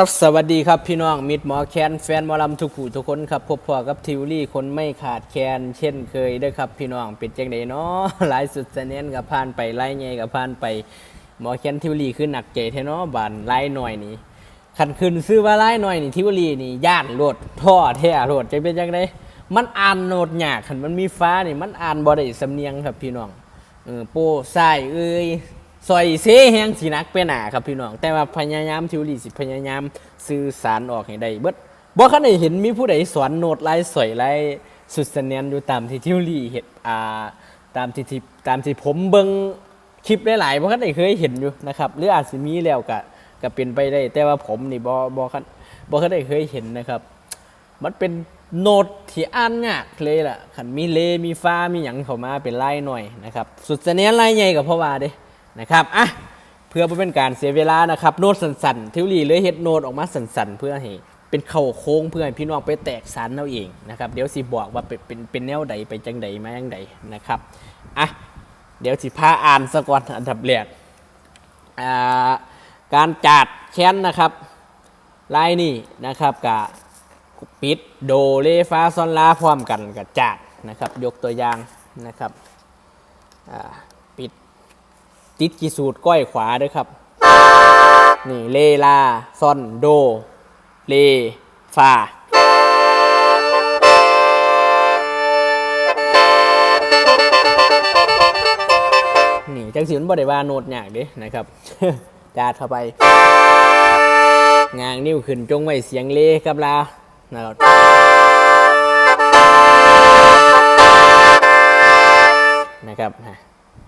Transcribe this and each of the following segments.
ครับสวัสดีครับพี่น้องมิดหมอแคนแฟนหมอลำทุกผู้ทุกคนครับพบพอกับทิวลี่คนไม่ขาดแคลนเช่นเคยด้อครับพี่น้องเป็นจังไดเนาะหลายสุดเสนียนกับผ่านไปไล่ไงกับผ่านไปหมอแคนทิวลี่คือหนักใจแท้เนาะบานไล่หน่อยนี่ขันขึ้นซื้อว่าไล่หน่อยนี่ทิวลี่นี่ย่านโลดท่อแท้โลดจะเป็นจังไดมันอ่านโนดยากขันมันมีฟ้านี่มันอ่านบ่ได้สำเนียงครับพี่น้องเออโป้ใส่เอ้ย ซอยเซแหงสีนักเป็นหนาครับพี่น้อง แต่ว่าพยายามทิวลีสิพยายามสื่อสารออกให้ได้เบิดบ่คันได้เห็นมีผู้ใดสอนโน้ตลายสวยลายสุดเสนียนอยู่ตามที่ทิวลีเห็นอ่าตามที่ที่ตามที่ผมเบิ่งคลิปหลายๆบ่คันได้เคยเห็นอยู่นะครับหรืออาจสิมีแล้วก็ก็เป็นไปได้ แต่ว่าผมนี่บ่บ่คันบ่คันได้เคยเห็นนะครับ มันเป็นโน้ตที่อ่านยากเลยล่ะขันมีเลมีฟ้ามีหยังเข้ามาเป็นลายหน่อยนะครับสุดเสนียนลายใหญ่กับพ่อว่าเด้ นะครับอะเพื่อบ่เป็นการเสียเวลานะครับโน้ตสันๆทิวลีเลยเฮ็ดโน้ตออกมาสันๆเพื่อให้เป็นเข่าโค้งเพื่อให้พี่น้องไปแตกสารเอาเองนะครับเดี๋ยวสิบอกว่าเป็นเป็นเป็นแนวใดไปจังใดมาจังใดนะครับอะเดี๋ยวสิพาอ่านสะก่อนอันดับแรกอ่าการจัดแค้นนะครับลายนี่นะครับกับปิดโดเลฟาซอนลาพร้อมกันกับจากนะครับยกตัวอย่างนะครับอ่า ติดกีสูตรก้อยขวาด้วยครับ นี่เลลาซอนโด เลฟานี่จังสิมันบ่ได้ว่าโน้ตยากเด้นะครับจาดเข้าไป งางนิ้วขึ้นจงไว้เสียงเลกับลานะครับนะครับ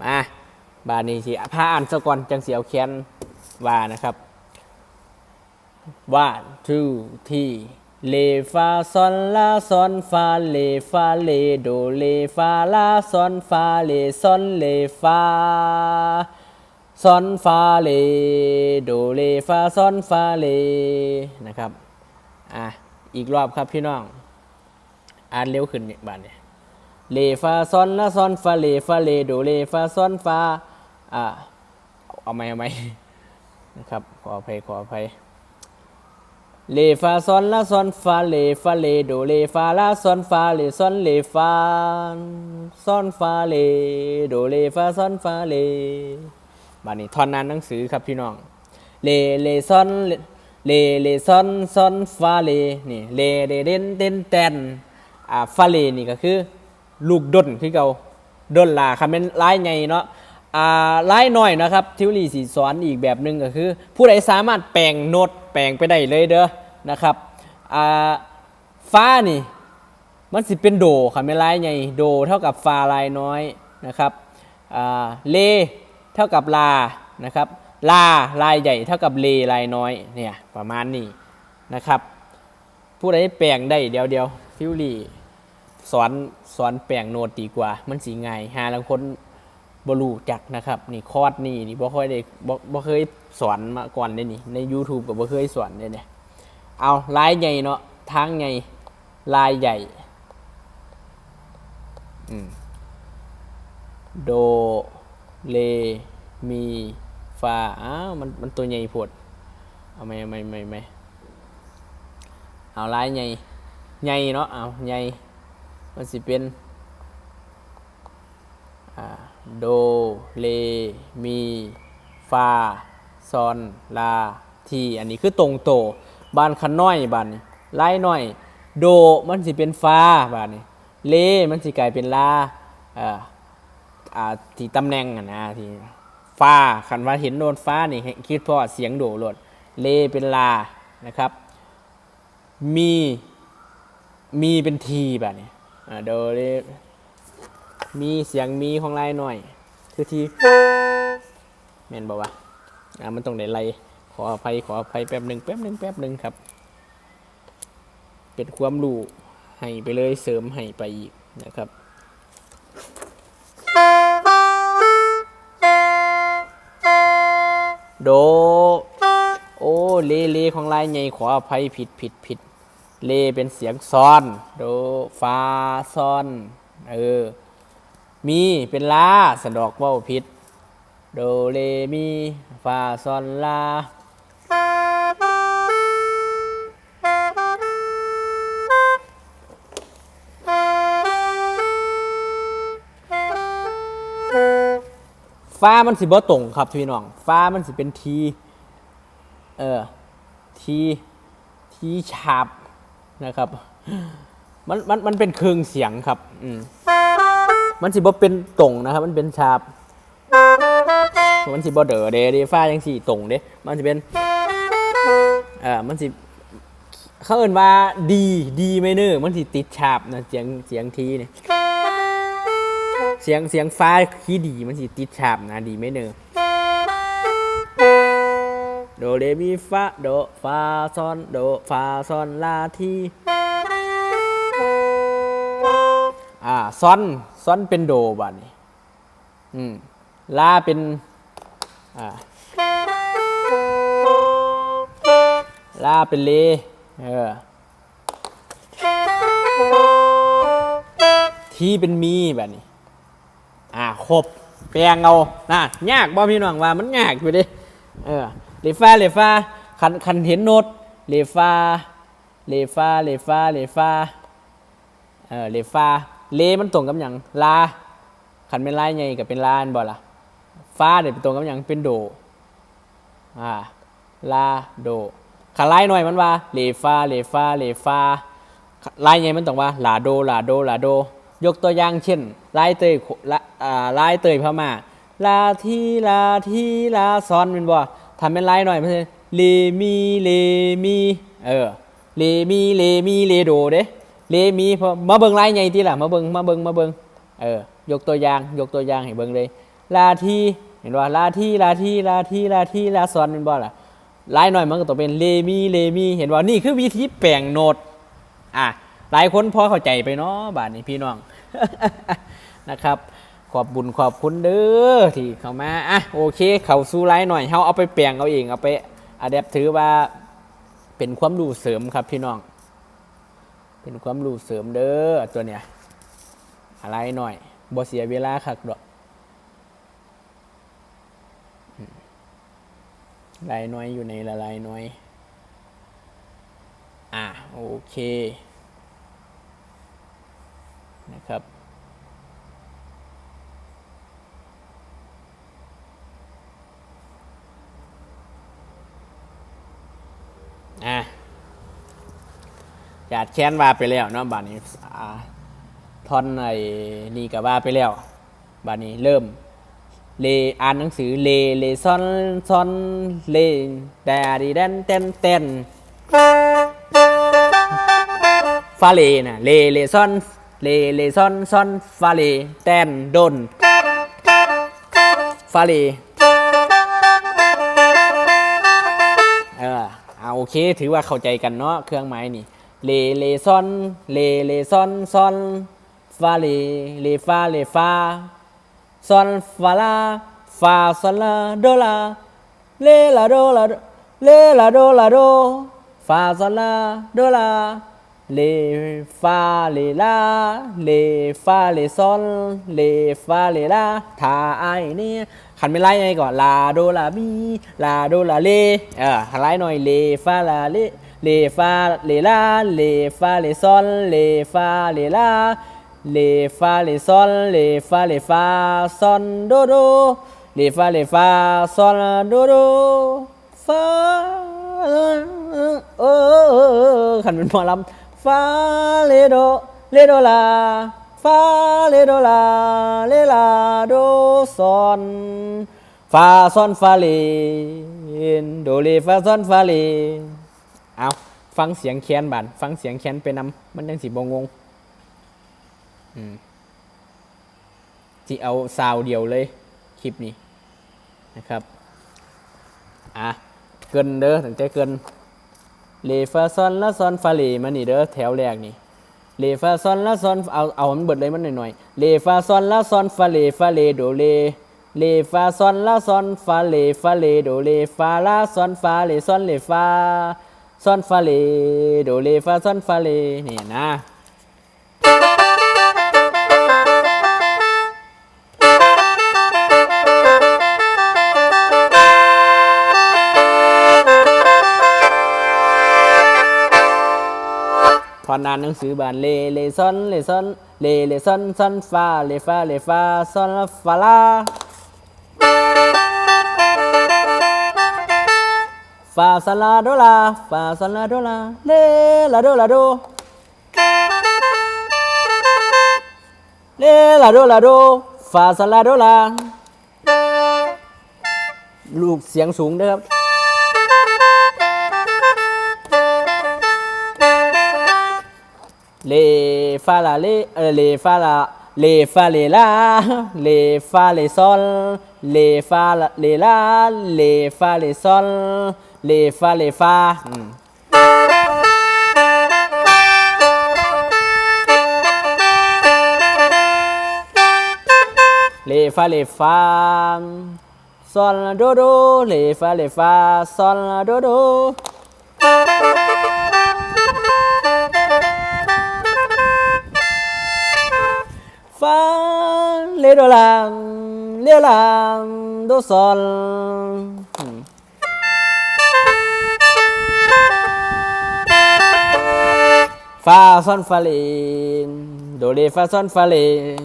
มา บานี้สิพาอ่านสะก่อนจังเสียวเขียนว่านะครับ ว่า two three เลฟาซอนลาซอนฟาเลฟาเลโดเลฟาลาซอนฟาเลซอนเลฟาซอนฟาเลโดเลฟาซอนฟาเลนะครับอะอีกรอบครับพี่น้อง อ่านเร็วขึ้นเนี่ยบาทเนี่ยเลฟาซอนละซอนฟาเลฟาเลโดเลฟาซอนฟา อะเอาไหมเอาไหมนะครับขออภัยขออภัยเลฟาซอนละซอนฟาเลฟาเลโดเลฟาลาซอนฟาเลซอนเลฟาซอนฟาเลโดเลฟาซอนฟาเลบานี้ทอนนั้นหนังสือครับพี่น้องเลเลซอนเลเลซอนซอนฟาเลนี่เลเดเดนเดนแตนอ่าฟาเลนี่ก็คือ ลูกดนคือเก่าดนลาคำเป็นลายใหญ่เนาะ อ่าลายน้อยนะครับทิวลีสีสอนอีกแบบหนึ่งก็คือ ผู้ใดสามารถแปลงโน้ตแปลงไปได้เลยเด้อนะครับอ่าฟ้านี่มันสิเป็นโดค่ะไม่ลายใหญ่โดเท่ากับฟาลายน้อยนะครับอ่าเลเท่ากับลานะครับลาลายใหญ่เท่ากับเลลายน้อยเนี่ยประมาณนี้นะครับ ผู้ใดแปลงได้เดียวเดียวฟิวลีสอนสอนแปลงโน้ตดีกว่า มันสีง่ายหาลังคน บรูจักนะครับ นี่คอร์ดนี่นี่บ่ค่อยได้บ่บ่เคยสอนมาก่อนเลยนี่ ใน YouTube ก็บ่เคยสอนเลยเนี่ยเอาลายใหญ่เนาะทางใหญ่ลายใหญ่โดเลมีฟาอ้าวมันมันตัวใหญ่โพดเอาไมเอาไหมไม่ไม่เอาลายใหญ่ใหญ่เนาะเอาใหญ่มันสิเป็นอ่า โด เล มี ฟา ซอน ลา ที อันนี้คือตรงโต บานคันน้อยบานนี้ลายน้อย โด มันสิเป็นฟาบานนี้ เล มันสิกลายเป็นลาอ่าอ่าที่ตำแหน่งอะนะที่ฟ้าคันว่าเห็นโดนฟ้านี่คิดเพราะเสียงโดโลดเลเป็นลานะครับ มีมีเป็นทีแบบนี้อ่าโดเล มีเสียงมีของลายหน่อย คือทีแม่นบอกว่าอ่ามันต้องได้ไล่ขออภัยขออภัยแป๊บหนึ่งแป๊บหนึ่งแป๊บหนึ่งครับ เป็นความรู้ให้ไปเลยเสริมให้ไปอีกนะครับโด โอเลเลของลายใหญ่ขออภัยผิดผิดผิดเลเป็นเสียงซอน โดฟาซอน เออ มีเป็นลาสันดอกว่าวพิษโดเลมีฟาซอนลาฟ้ามันสิบ่ตรงครับพี่น้องฟ้ามันสิเป็นทีเออทีทีฉาบนะครับ มันมันมันเป็นเครื่องเสียงครับ อืม มันสิบ่เป็นตรงนะครับ มันเป็นฉาบ มันสิบ่เดอเดเดฟ้ายังสี่ตรงเด้มันสิเป็นเออมันสิเขาเอินว่าดีดีไมเนอร์มันสิติดฉาบนะเสียงเสียงทีเนี่ยเสียงเสียงฟ้าคีดีมันสิติดฉาบนะดีไมเนอร์โดเรมีฟาโดฟาซอนโดฟาซอนลาที อ่าซ้อนซ้อนเป็นโดบัดนี้อืมลาเป็นอ่าลาเป็นเลเออทีเป็นมีแบบนี้ อ่าครบแปลงเอานะยากบ่พี่น้องว่ามันยากอยู่ดิเออเลฟ้าเลฟ้าคันคันเห็นโน้ตเลฟ้าเลฟ้าเลฟ้าเลฟ้าเออเลฟ้า เลมันตรงกับอย่างลาคันเป็นลายใหญ่กับเป็นลานบ่ล่ะฟ้าเนี่ยเป็นตรงกับอย่างเป็นโดอ่าลาโดคันลายหน่อยมันว่าเลฟ้าเลฟ้าเลฟ้าลายใหญ่มันต้องว่าลาโดลาโดลาโด ยกตัวอย่างเช่นลายเตยละอ่าลายเตยพม่าลาทีลาทีลาซอนเป็นบ่ทำเป็นลายหน่อยมันจะเลมีเลมีเออเลมีเลมีเลโดเด้ เลมีพอมาเบิ่งลายใหญ่ทีล่ะมาเบิงมาเบิงมาเบิงเออยกตัวอย่างยกตัวอย่างให้เบิงเลยลาทีเห็นว่าลาทีลาทีลาทีลาทีลาซอนเป็นบ่ล่ะลายหน่อยมันก็ต้องเป็นเลมีเลมีเห็นว่านี่คือวิธีแปลงโน้ตอะหลายคนพอเข้าใจไปเนาะบาทนี้พี่น้องนะครับ ขอบบุญขอบคุณเด้อที่เข้ามาอะโอเค เขาสู้ไลน์หน่อยเฮาเอาไปแปลงเอาเองเอาไปอะแดปถือว่าเป็นความรู้เสริมครับพี่น้อง เป็นความรู้เสริมเด้อตัวเนี้ยอะไรหน่อยบ่เสียเวลาคักดอกลายน้อยอยู่ในละลายน้อย อะโอเค นะครับ อะ จาดแค้นว่าไปแล้วเนาะบาดนี้ท่อนไอ้นี่ก็ว่าไปแล้ว บาดนี้เริ่ม เลอ่านหนังสือเลเลซอนซอนเลแดดีแดนเต้นเต้นฟาเลนะเลเลซอนเลเลซอนซอนฟาเลแต้นโดนฟาเลเออเอาโอเค ถือว่าเข้าใจกันเนาะเครื่องหมายนี่ เลเลซอนเลเลซอนซอนฟาเลเลฟาเลฟาซอนฟาลาฟาซอนลาโดลาเลลาโดลาเลลาโดลาโดฟาซอนลาโดลาเลฟาเลลาเลฟาเลซอนเลฟาเลลาทาไอเนี่ยขันไม่ไล่ไงก่อนลาโดลามีลาโดลาเลเออขันไล่หน่อยเลฟาลาเล เลฟาเลลาเลฟาเลซอนเลฟาเลลาเลฟาเลซอนเลฟาเลฟาซอนโดโดเลฟาเลฟาซอนโดโดฟาเออขันเป็นหมอลำฟาเลโดเลโดลาฟาเลโดลาเลลาโดซอนฟาซอนฟาเลโดเลฟาซอนฟาเล เอาฟังเสียงแคนบานฟังเสียงแคนไปนำมันยังสิบงงอืมที่เอาซาวเดียวเลยคลิปนี้นะครับอะเกินเด้อถึงใจเกินเลฟาซอนละซอนฟาเลมานี่เด้อแถวแรกนี่เลฟาซอนละซอนเอาเอามันเบิดเลยมันหน่อยๆเลฟาซอนละซอนฟาเลฟาเลโดเลเลฟาซอนละซอนฟาเลฟาเลโดเลฟาลาซอนฟาเลซอนเลฟา ซอนฟาเลโดเลฟาซอนฟาเลนี่นะพอนานหนังสือบานเลเลซอนเลซอนเลเลซอนซอนฟาเลฟาเลฟาซอนฟาลา ฟาซาลาโดลาฟาซาลาโดลาเลลาโดลาโดเลลาโดลาโดฟาซาลาโดลาลูกเสียงสูงด้วยครับเลฟาลาเลเออเลฟาลาเลฟาเลลาเลฟาเลซอลเลฟาลาเลลาเลฟาเลซอล เลฟาเลฟาอืมเลฟาเลฟาซอลโดโดเลฟาเลฟาซอลโดโดฟาเลโดลางเลลางโดซอล ฟาซอนฟาเลนโดเลฟาซอนฟาเลน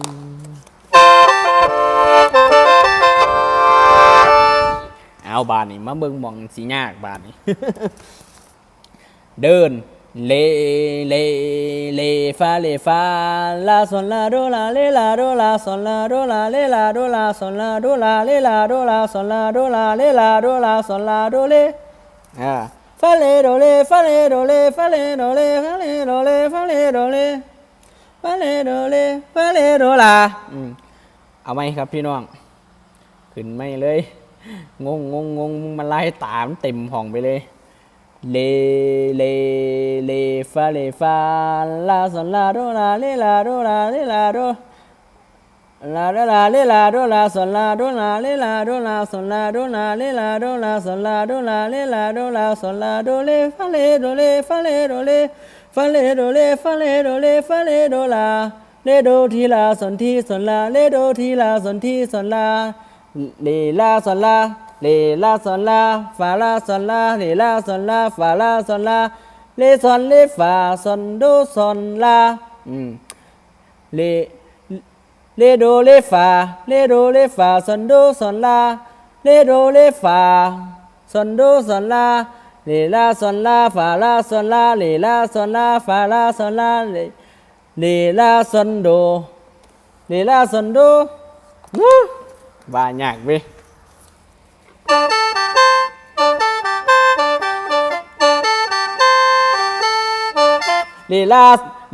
เอาบานนี่มาเบิ่งมองสียากบานนี่ เดินเลเลเลฟาเลฟาลาซอนลาโดลาเลลาโดลาซอนลาโดลาเลลาโดลาซอนลาโดลาเลลาโดลาซอนลาโดลาเลลาโดลาซอนลาโดเลอ่า ฟาเลโดเลฟาเลโดเลฟาเลโดเลฟาเลโดเลฟาเลโดเลฟาเลโดเลฟาเลโดลาอืมเอาไหมครับพี่น้อง ขึ้นไม่เลย งงงงงงมันไล่ตามเต็มห้องไปเลยเลเลเลฟาเลฟาลาซลาโดลาเลลาโดลาเลลาโดลา โดลาเลลาโดลาซนลาโดลาเลลาโดลาซนลาโดลาเลลาโดลาซนลาโดลาเลลาโดลาซนลาโดเลฟาเลโดเลฟาเลโดเลฟาเลโดเลฟาเลโดเลฟาเลโดลาเลโดทีลาสนทีสนลาเลโดทีลาสนทีสนลาเลลาสนลาเลลาสนลาฟาลาสนลาเลลาสนลาฟาลาสนลาเลสนเลฟาสนโดสนลาอืมเล เลโดเลฟาเลโดเลฟาสอนโดสอนลาเลโดเลฟาสอนโดสอนลาเลลาสอน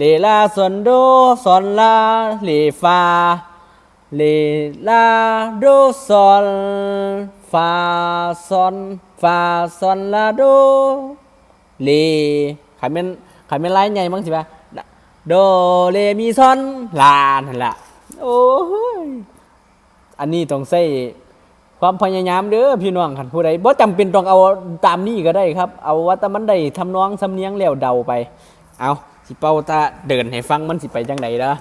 ลาฟาลาสอนลาเลลาสอนลาลาสอนลาลเลาโดสอนโดวู้ว่ายากเว้ยเลาลลาซนโดซอนลาลฟาเลาโดซอนฟาซอนฟาซนลาโดเลขันเป็นขันเป็นไลน์ใหญ่มั้งสิปะโดเลมีซอนลานั่นแหละโอ้ยอันนี้ต้องใส่ความพยายามเด้อพี่น้องคันผู้ใดบ่จำเป็นต้องเอาตามนี้ก็ได้ครับ เอาว่าแต่มันได้ทำนองสำเนียงแล้วเดาไป เอา สิเป่าตาเดินให้ฟังมันสิไปจังไดเด้อ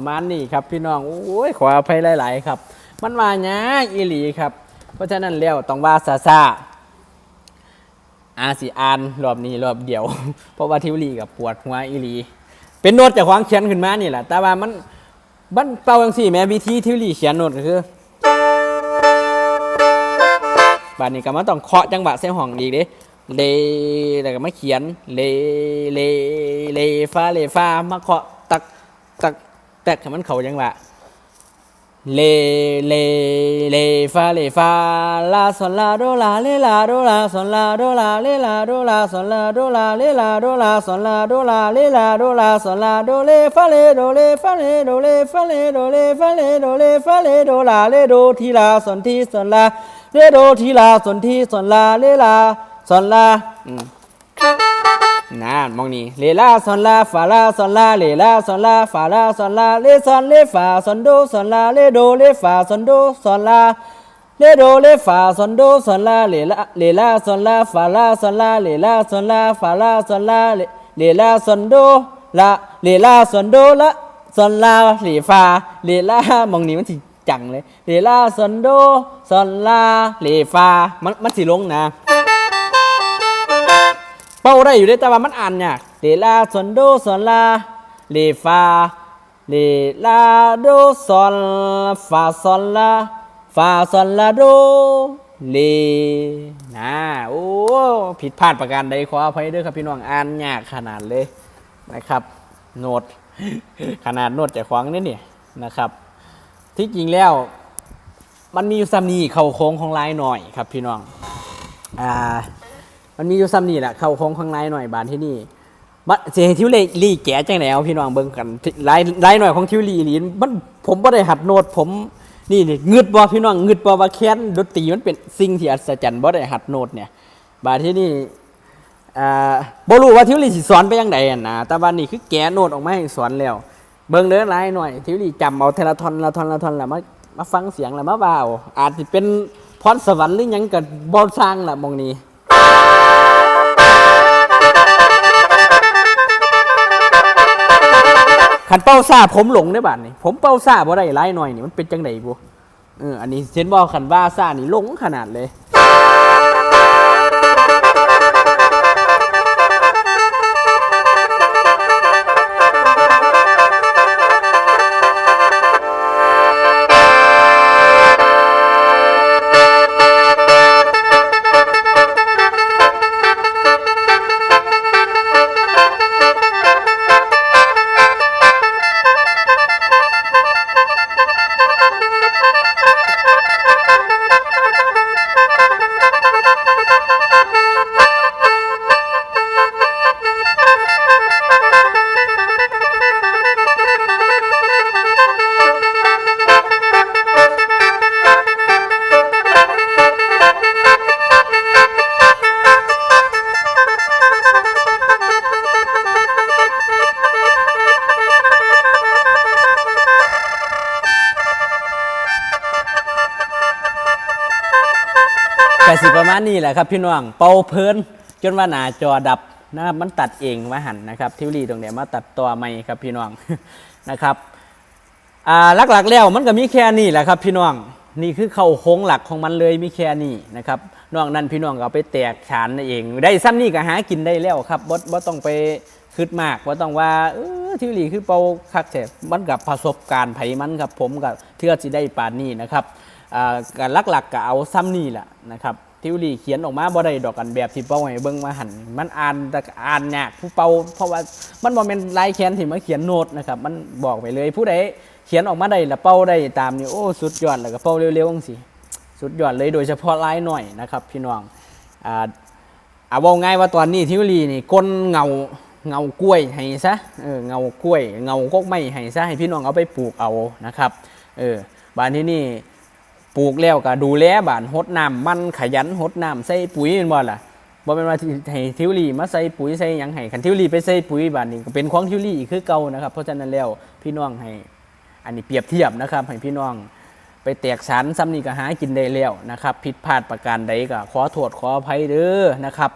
ประมาณนี้ครับพี่น้องโอ้ยขออภัยหลาย ๆ ครับ มันว่ายากอีหลีครับ เพราะฉะนั้นแล้วต้องว่าซาซาอาสิอานรอบนี้รอบเดียว เพราะว่าทิวลีกับปวดหัวอีหลี เป็นโน้ตจากความเขียนขึ้นมานี่แหละแต่ว่ามันมันเป่าจังสี่แม่วิธีทิวลีเขียนโน้ตก็คือบานนี้ก็มาต้องเคาะจังหวะเส้นห้องอีกเด้เลแล้วก็มาเขียนเลเลเลฟาเลฟามาเคาะตักตัก ตกให้มันเข้าจังหวะเลเลเลฟาเลฟาลาซอนลาโดลาเลลาโดลาซอนลาโดลาเลลาโดลาซอนลาโดลาเลลาโดลาซอนลาโดลาเลลาโดลาซอนลาโดเลฟาเลโดเลฟาเลโดเลฟาเลโดเลฟาเลโดเลฟาเลโดลาเลโดทีลาซอนทีซอนลาเลโดทีลาซอนทีซอนลาเลลาซอนลาอืม นะมองนี่เลลาซอนลาฟาลาซอนลาเลลาซอนลาฟาลาซอนลาเลซอนเลฟาซอนโดซอนลาเลโดเลฟาซอนโดซอนลาเลโดเลฟาซอนโดซอนลาเลลาเลลาซอนลาฟาลาซอนลาเลลาซอนลาฟาลาซอนลาเลเลลาซอนโดละเลลาซอนโดละซอนลาเลฟาเลลามองนี่มันสิจังเลยเลลาซอนโดซอนลาเลฟามันมันสิลงนะ เป้าได้อยู่ได้แต่ว่ามันอ่านเนี่ยเลลาซอนโดซอนลาเลฟาเลลาโดซอนฟาซอนลาฟาซอนลาโดเลนะโอ้ผิดพลาดประการใดขออภัยด้วยครับพี่น้องอ่านยากขนาดเลยนะครับ โนดขนาดโนดจากขวางนี่เนี่ยนะครับ ที่จริงแล้ว มันมีอยู่ซ้ำนี้เข่าโค้งของลายหน่อยครับพี่น้องอ่า มันมีอยู่ซ้ำนี่แหละ เข้าโค้งข้างในหน่อยบานที่นี่มาเจทิวเลลี่แก่จังไหนเอาพี่น้องเบิ่งกันลายลายหน่อยของทิวลีนี่มันผมบ่ได้หัดโน้ตผมนี่นี่งึดบ่พี่น้องงึดบ่ว่าแค้นดนตรีมันเป็นสิ่งที่อัศจรรย์บ่ได้หัดโน้ตเนี่ย บาดที่นี่อ่าบ่รู้ว่าทิวลีสิสอนไปยังไดนะแต่ว่านี่คือแกะโน้ตออกมาให้สอนแล้ว เบิ่งเด้อลายหน่อย ทิวลีจำเอาเทละทอนละทอนละทอนแล้วมามาฟังเสียงแล้วมาว่าเอาจสิเป็นพรสวรรค์หรือยังก็บ่สร้างล่ะมองนี้ ขันเป้าซ่าผมหลงได้บาดนี่ผมเป้าซ่าบ่ได้ไลายหน่อยนี่มันเป็นจังไดบ่เอออันนี้เชนบ่ขันว่าซ่านี่หลงขนาดเลย สิประมาณนี้แหละครับพี่น้องเป่าเพลินจนว่าหน้าจอดับนะครับมันตัดเองมาหันนะครับทิวลีตรงเนี้ยมาตัดตัวไม่ครับพี่น้องนะครับอ่าหลักๆแล้วมันก็มีแค่นี้แหละครับพี่น้องนี่คือเข้าโค้งหลักของมันเลยมีแค่นี้นะครับนอกนั้นพี่น้องก็เอาไปแตกฉานเอง ได้ซ้ำนี่ก็หากินได้แล้วครับบ่บ่ต้องไปคิดมากว่าต้องว่าเออทิวลีคือเป่าคักแท้มันกับประสบการณ์ไผมันครับผมกับเทื่อสิได้ปานนี้นะครับอ่าการลักหลักๆก็เอาซ้ำนี่แหละนะครับ ทิวลีเขียนออกมาบ่ได้ดอกกันแบบที่เป้าให้เบิ่งมาหันมันอ่านแต่อ่านยากผู้เป่าเพราะว่ามันบ่แม่นลายแขนที่มาเขียนโน้ตนะครับมันบอกไปเลยผู้ใดเขียนออกมาได้แล้วเป้าได้ตามนี่โอ้สุดยอดแล้วก็เป้าเร็วๆจังซี่สุดยอดเลยโดยเฉพาะลายหน่อยนะครับ พี่น้องอ่าเอาว่าง่ายว่าตอนนี้ทิวลีนี่ก้นเงาเงากล้วยให้ซะเออเงากล้วย เงากกไม้ให้ซะให้พี่น้องเอาไปปลูกเอานะครับเออบ้านที่นี่ ปลูกแล้วก็ดูแลบ้านหดน้ำมันขยันหดน้ำใส่ปุ๋ยแม่นบ่ล่ะบ่เป็นว่าให้ทิวลีมาใส่ปุ๋ยใส่ยังให้คันทิวลีไปใส่ปุ๋ยบ้านนี้ก็เป็นของทิวลีอีกคือเก่านะครับ เพราะฉะนั้นแล้วพี่น้องให้ อันนี้เปรียบเทียบนะครับ ให้พี่น้องไปแตกสารซ้ำนี่ก็หากินได้แล้วนะครับผิดพลาดประการใดก็ขอโทษขออภัยเด้อนะครับ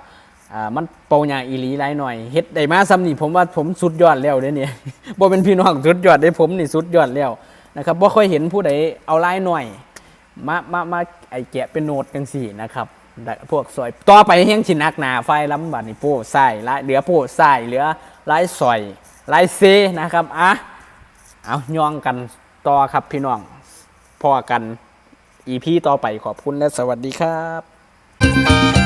อ่ามันเปาหยาอีหลีหลายหน่อยเฮ็ดได้มาซ้ำนี่ผมว่าผมสุดยอดแล้วเด้เนี่ยบ่เป็นพี่น้องสุดยอดได้ผมนี่สุดยอดแล้วนะครับบ่ค่อยเห็นผู้ใดเอาหลายหน่อย มามามาไอแกะเป็นโนดกันสี่นะครับพวกซอยต่อไปเฮงชินักหนาไฟล้ำบัดนี่โป้ใส่ละเหลือโป้ใส่เหลือลายซอยลายเซนะครับอะเอาย่องกันต่อครับพี่น้องพอกันอีพีต่อไปขอบคุณและสวัสดีครับ